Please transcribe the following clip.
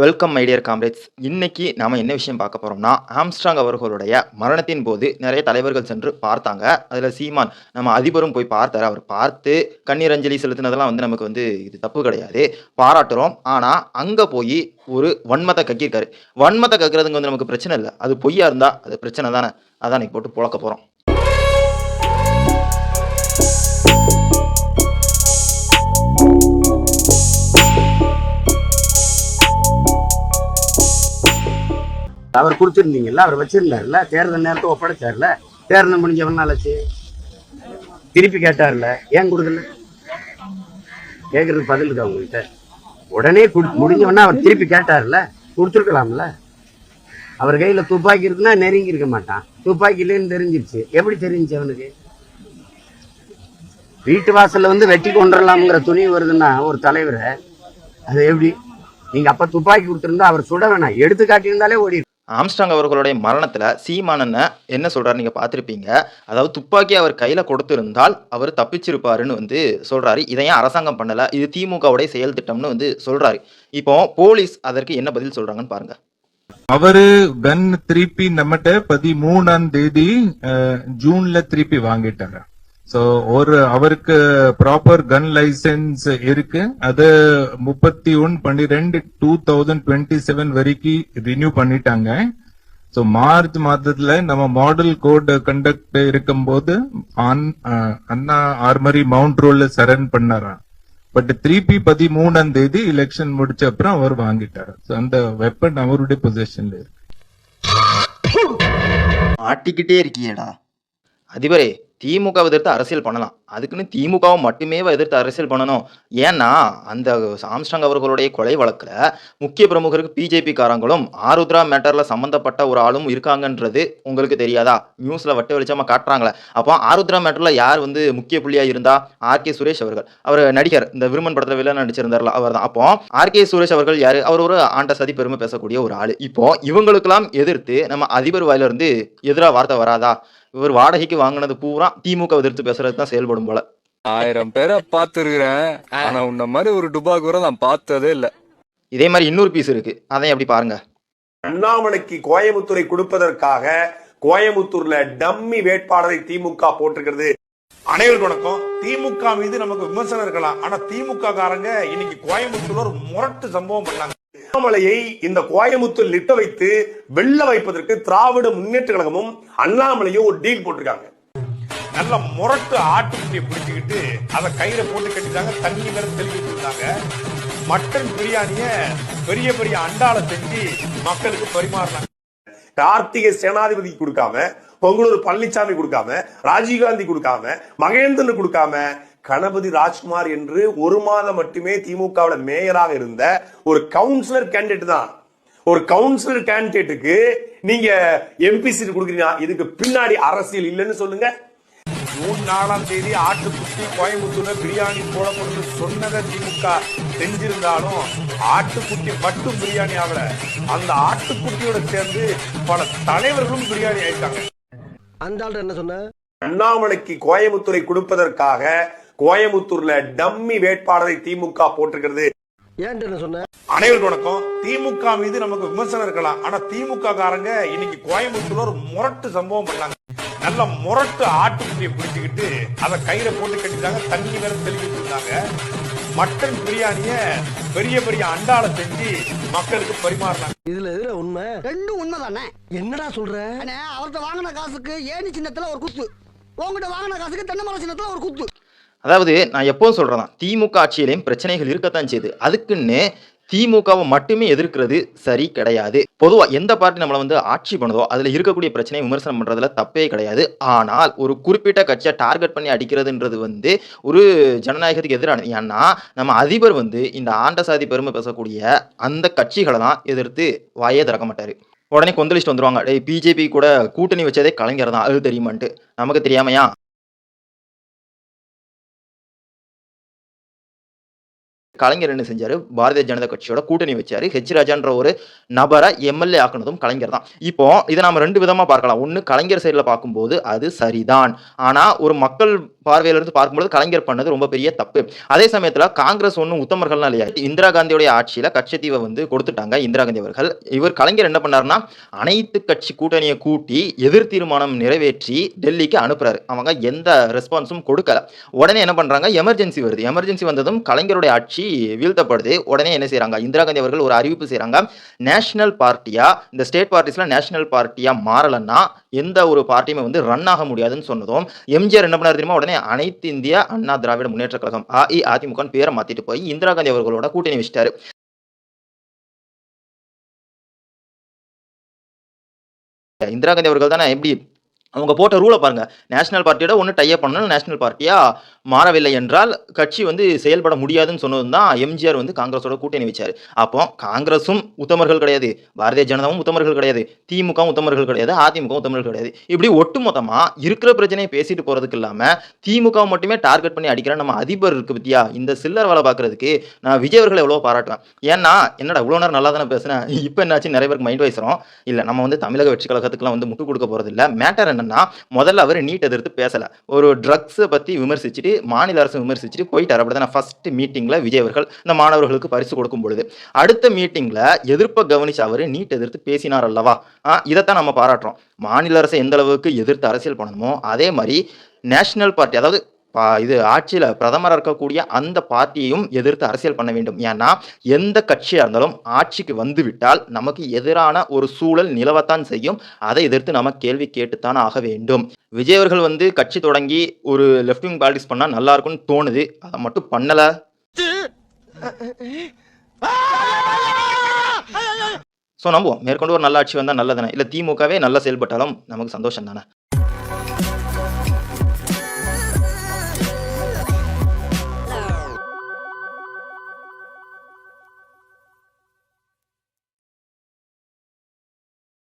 Welcome ஐடியர் comrades இன்னைக்கு நாம என்ன விஷயம் பார்க்க போறோம்னா ஆம்ஸ்ட்ராங் அவர்களுடைய மரணத்தின் போது நிறைய தலைவர்கள் சென்று பார்த்தாங்க. அதுல சீமான் நம்ம அதிபரும் போய் பார்த்தார். அவர் பார்த்து கண்ணீர் அஞ்சலி செலுத்தினதெல்லாம் வந்து நமக்கு வந்து இது தப்பு கிடையாது. பாராட்டுறோம். ஆனா அங்க போய் ஒரு வன்மத்தை கக்கியிருக்காரு வன்மத்தை கக்கிறதுங்க வந்து நமக்கு பிரச்சனை இல்லை. அது பொய்யா இருந்தா அது பிரச்சனை தானே. அதான் இன்னைக்கு போட்டு புழக்க போறோம். அவர் கொடுத்துருந்தீங்கல்ல அவர் வச்சிருந்தார்ல தேர்தல் நேரத்தை ஒப்படைச்சார்ல தேர்தல் முடிஞ்சவன் நாளாச்சு திருப்பி கேட்டார்ல ஏன் கொடுக்கல? கேட்கறது பதில் இருக்கா உங்ககிட்ட உடனே குடு- முடிஞ்சவொடனே அவர் திருப்பி கேட்டார்ல கொடுத்துருக்கலாம்ல. அவர் கையில துப்பாக்கி இருக்குன்னா நெருங்கி இருக்க மாட்டான். துப்பாக்கி இல்லைன்னு தெரிஞ்சிருச்சு. எப்படி தெரிஞ்சுச்சு அவனுக்கு? வீட்டு வாசல்ல வந்து வெட்டி கொண்டுடலாம்ங்கிற துணி வருதுன்னா ஒரு தலைவரை அது எப்படி? நீங்க அப்ப துப்பாக்கி கொடுத்துருந்தா அவர் சுட வேணாம். எடுத்து காட்டியிருந்தாலே ஓடி ஆம்ஸ்டாங் அவர்களுடைய மரணத்தில் சீமானனை என்ன சொல்கிறார் நீங்கள் பார்த்துருப்பீங்க? அதாவது துப்பாக்கி அவர் கையில் கொடுத்துருந்தால் அவர் தப்பிச்சிருப்பாருன்னு வந்து சொல்கிறாரு இதையும் ஏன் அரசாங்கம் பண்ணலை? இது திமுகவுடைய செயல் திட்டம்னு வந்து சொல்கிறாரு இப்போ போலீஸ் அதற்கு என்ன பதில் சொல்கிறாங்கன்னு பாருங்க. அவரு கன் திருப்பி நம்மகிட்ட பதிமூணாம் தேதி ஜூன்ல திருப்பி வாங்கிட்டாரு? ஸோ ஒரு அவருக்கு ப்ராப்பர் கன் லைசென்ஸ் இருக்கு. அது முப்பத்தி ஒன்னு பன்னிரெண்டு டூ தௌசண்ட் டுவெண்ட்டி செவன் வரைக்கும் ரினியூ பண்ணிட்டாங்க. ஸோ மார்ச் மாதத்துல நம்ம மாடல் கோட் கண்டக்ட் இருக்கும்போது அண்ணா ஆர்மரி மவுண்ட் ரோல்ல சரண் பண்ணாராம். பட் திருப்பி பதிமூணாம் தேதி எலெக்ஷன் முடிச்ச அப்புறம் அவர் வாங்கிட்டாரு. ஸோ அந்த வெப்பன் அவருடைய பொசிஷன்ல இருக்கு. ஆட்டிக்கிட்டே இருக்கியேடா. அதிபரே திமுக எதிர்த்து அரசியல் பண்ணலாம். அதுக்குன்னு திமுகவை மட்டுமே எதிர்த்து அரசியல் பண்ணணும். ஏன்னா அந்த ஆம்ஸ்டாங் அவர்களுடைய கொலை வழக்கில் முக்கிய பிரமுகருக்கு பிஜேபி காரங்களும் ஆருத்ரா மேட்டரில் சம்மந்தப்பட்ட ஒரு ஆளும் இருக்காங்கன்றது உங்களுக்கு தெரியாதா? நியூஸில் வட்ட வெளிச்சமாக காட்டுறாங்களே. அப்போ ஆருத்ரா மேட்டரில் யார் வந்து முக்கிய புள்ளியாக இருந்தா? ஆர் கே சுரேஷ் அவர்கள். அவர் நடிகர். இந்த விருமன் படத்தில் வில்லன் நடிச்சிருந்தார்ல அவர் தான் அப்போ ஆர் கே சுரேஷ் அவர்கள் யார்? அவர் ஒரு ஆண்ட சதி பெருமை பேசக்கூடிய ஒரு ஆள். இப்போ இவங்களுக்கெல்லாம் எதிர்த்து நம்ம அதிபர் வாயிலிருந்து எதிராக வார்த்தை வராதா? இவர் வாடகைக்கு வாங்கினது பூரா திமுக எதிர்த்து பேசுறது தான் செயல்படும். போல. ஆயிரம் பேரை பார்த்திருக்கிறேன். ஆனா உன்ன மாதிரி ஒரு டுபாக்கூரை நான் பார்த்ததே இல்ல. இதே மாதிரி இன்னொரு பீஸ் இருக்கு. அதையும் அப்படி பாருங்க. அண்ணாமலைக்கு கோயமுத்தூரை கொடுப்பதற்காக கோயமுத்தூர்ல டம்மி வேட்பாளரை திமுக போட்டிருக்கிறது. அனைவருக்கும் வணக்கம். திமுக மீது நமக்கு விமர்சனம் இருக்கலாம். ஆனா திமுக காரங்க இன்னைக்கு கோயமுத்தூர்ல ஒரு முரட்டு சம்பவம் பண்ணாங்க. அண்ணாமலையை இந்த கோயமுத்தூர் லிட்ட வைத்து வெள்ள வைப்பதற்கு திராவிட முன்னேற்ற கழகமும் அண்ணாமலையும் ஒரு டீல் போட்டிருக்காங்க. நல்ல முரட்டு ஆட்டுக்குட்டியை பிடிச்சிக்கிட்டு அதை கையில போட்டு கட்டிட்டாங்க தண்ணி மேல தெளிவிட்டு இருந்தாங்க. மட்டன் பிரியாணிய பெரிய பெரிய அண்டால செஞ்சு மக்களுக்கு பரிமாறினாங்க. கார்த்திகை சேனாதிபதி கொடுக்காம பொங்கலூர் பழனிசாமி கொடுக்காம ராஜீவ்காந்தி கொடுக்காம மகேந்திரன் கொடுக்காம கணபதி ராஜ்குமார் என்று ஒரு மாதம் மட்டுமே திமுகவில் மேயராக இருந்த ஒரு கவுன்சிலர் கேண்டிடேட் தான். ஒரு கவுன்சிலர் கேண்டிடேட்டுக்கு நீங்க எம்பி சீட் கொடுக்குறீங்க இதுக்கு பின்னாடி அரசியல் இல்லைன்னு சொல்லுங்க. ஜூன் நாலாம் தேதி ஆட்டுக்குட்டி கோயம்புத்தூர்ல பிரியாணி போடப்படுது சொன்னதை திமுக செஞ்சிருந்தாலும் ஆட்டுக்குட்டி மட்டும் பிரியாணி ஆகல. அந்த ஆட்டுக்குட்டியோட சேர்ந்து பல தலைவர்களும் பிரியாணி ஆயிட்டாங்க. அந்த ஆள் என்ன சொன்ன? அண்ணாமலைக்கு கோயமுத்தூரை கொடுப்பதற்காக கோயமுத்தூர்ல டம்மி வேட்பாளரை திமுக போட்டிருக்கிறது. அனைவருக்கும் வணக்கம். திமுக மீது நமக்கு விமர்சனம் இருக்கலாம். ஆனா திமுக காரங்க இன்னைக்கு கோயம்புத்தூர்ல ஒரு முரட்டு சம்பவம் பண்ணாங்க. நல்ல முரட்டு ஆட்டுக்குட்டியை பிடிச்சிக்கிட்டு அதை கையில போட்டு கட்டிட்டாங்க. தண்ணி வேற தெளிவிட்டு இருந்தாங்க. மட்டன் பிரியாணிய பெரிய பெரிய அண்டால செஞ்சு மக்களுக்கு பரிமாறினாங்க. இதுல எதுல உண்மை? ரெண்டும் உண்மைதானே? என்னடா சொல்ற? அண்ணே அவர்கிட்ட வாங்கின காசுக்கு ஏணி சின்னத்துல ஒரு குத்து. உங்ககிட்ட வாங்கின காசுக்கு தென்னை மரம் சின்னத்துல ஒரு குத்து. அதாவது நான் எப்பவும் சொல்றேன் திமுக ஆட்சியிலையும் பிரச்சனைகள் இருக்கத்தான் செய்யுது அதுக்குன்னு திமுகவை மட்டுமே எதிர்க்கிறது சரி கிடையாது. பொதுவாக எந்த பார்ட்டி நம்மளை வந்து ஆட்சி பண்ணுதோ அதில் இருக்கக்கூடிய பிரச்சனையை விமர்சனம் பண்ணுறதுல தப்பே கிடையாது. ஆனால் ஒரு குறிப்பிட்ட கட்சியை டார்கெட் பண்ணி அடிக்கிறதுன்றது வந்து ஒரு ஜனநாயகத்துக்கு எதிரானது. ஏன்னா நம்ம அதிபர் வந்து இந்த ஆண்ட சாதி பெருமை பேசக்கூடிய அந்த கட்சிகளை தான் எதிர்த்து வாயே திறக்க மாட்டார். உடனே கொந்தளிச்சுட்டு வந்துருவாங்க. டேய் பிஜேபி கூட கூட்டணி வச்சதே கலைஞர் தான் அது தெரியுமான்ட்டு. நமக்கு தெரியாமையா? கலைஞர் என்ன செஞ்சாரு? பாரதிய ஜனதா கட்சியோட கூட்டணி வச்சாரு. ஹெச் ராஜான்ற ஒரு நபரை எம்எல்ஏ ஆக்குனதும் கலைஞர் தான். இப்போ இதை நாம ரெண்டு விதமா பார்க்கலாம். ஒன்னு கலைஞர் சைடில் பார்க்கும்போது அது சரிதான். ஆனா ஒரு மக்கள் பார்வையிலிருந்து பார்க்கும்போது கலைஞர் பண்ணது ரொம்ப பெரிய தப்பு. அதே சமயத்தில் காங்கிரஸ் ஒன்றும் உத்தமர்கள்லாம் இல்லையா? இந்திரா காந்தியோடைய ஆட்சியில் கட்சத்தீவை வந்து கொடுத்துட்டாங்க இந்திரா காந்தி அவர்கள். இவர் கலைஞர் என்ன பண்ணாருன்னா அனைத்து கட்சி கூட்டணியை கூட்டி எதிர் தீர்மானம் நிறைவேற்றி டெல்லிக்கு அனுப்புறாரு. அவங்க எந்த ரெஸ்பான்ஸும் கொடுக்கல. உடனே என்ன பண்ணுறாங்க எமர்ஜென்சி வருது. எமர்ஜென்சி வந்ததும் கலைஞருடைய ஆட்சி வீழ்த்தப்படுது. உடனே என்ன செய்றாங்க? இந்திரா காந்தி அவர்கள் ஒரு அறிவிப்பு செய்கிறாங்க நேஷனல் பார்ட்டியா இந்த ஸ்டேட் பார்ட்டிஸ்ல நேஷனல் பார்ட்டியா மாறலன்னா எந்த ஒரு பார்ட்டியுமே வந்து ரன் ஆக முடியாதுன்னு சொன்னதும் எம்ஜிஆர் என்ன பண்ணார் தெரியுமா? உடனே அனைத்து இந்திய அண்ணா திராவிட முன்னேற்ற கழகம் அஇஅதிமுகன்னு பேரை மாத்திட்டு போய் இந்திரா காந்தி அவர்களோட கூட்டணி வச்சிட்டாரு. இந்திரா காந்தி அவர்கள் தானே எப்படி அவங்க போட்ட ரூலை பாருங்க. நேஷனல் பார்ட்டியோட ஒன்று டைப் பண்ணணும் நேஷனல் பார்ட்டியாக மாறவில்லை என்றால் கட்சி வந்து செயல்பட முடியாதுன்னு சொன்னது தான் எம்ஜிஆர் வந்து காங்கிரஸோட கூட்டணி வச்சார். அப்போ காங்கிரஸும் உத்தமர்கள் கிடையாது. பாரதிய ஜனதாவும் உத்தமர்கள் கிடையாது. திமுகவும் உத்தமர்கள் கிடையாது. அதிமுகவும் உத்தமர்கள் கிடையாது. இப்படி ஒட்டுமொத்தமாக இருக்கிற பிரச்சனையை பேசிட்டு போகிறதுக்கு இல்லாமல் திமுக மட்டுமே டார்கெட் பண்ணி அடிக்கிற நம்ம அதிபர் இருக்குது பத்தியா? இந்த சில்லர் வேலை பார்க்குறதுக்கு நான் விஜய் அவர்களை எவ்வளோ பாராட்டுவேன். ஏன்னா என்னடா இவ்வளோ நேரம் நல்லா தானே பேசுனேன்? இப்போ என்னாச்சு? நிறைய பேருக்கு மைண்ட் வைசுறோம் இல்லை நம்ம வந்து தமிழக வெற்றி கழகத்துக்குலாம் வந்து முட்டு கொடுக்க போகிறதில்ல மேட்டர் மேட்டர் என்னன்னா முதல்ல அவர் நீட் எதிர்த்து பேசல. ஒரு ட்ரக்ஸை பத்தி விமர்சிச்சுட்டு மாநில அரசு விமர்சிச்சுட்டு போயிட்டார். அப்படிதான் ஃபர்ஸ்ட் மீட்டிங்ல விஜய் அவர்கள் இந்த மாணவர்களுக்கு பரிசு கொடுக்கும் பொழுது. அடுத்த மீட்டிங்ல எதிர்ப்பை கவனிச்சு அவர் நீட் எதிர்த்து பேசினார் அல்லவா? ஆ, இதைத்தான் நம்ம பாராட்டுறோம். மாநில அரசை எந்த அளவுக்கு எதிர்த்து அரசியல் பண்ணணுமோ அதே மாதிரி நேஷனல் பார்ட்டி அதாவது இது ஆட்சியில் பிரதமராக இருக்கக்கூடிய அந்த பார்ட்டியையும் எதிர்த்து அரசியல் பண்ண வேண்டும். ஏன்னா எந்த கட்சியாக இருந்தாலும் ஆட்சிக்கு வந்துவிட்டால் நமக்கு எதிரான ஒரு சூழல் நிலவத்தான் செய்யும். அதை எதிர்த்து நம்ம கேள்வி கேட்டுத்தான் ஆக வேண்டும். விஜய் அவர்கள் வந்து கட்சி தொடங்கி ஒரு லெஃப்ட் விங் பாலிடிக்ஸ் பண்ணால் நல்லா இருக்கும்னு தோணுது. அதை மட்டும் பண்ணலை. ஸோ நம்புவோம். மேற்கொண்டு ஒரு நல்ல ஆட்சி வந்தால் நல்லதானே இல்லை திமுகவே நல்லா செயல்பட்டாலும் நமக்கு சந்தோஷம் தானே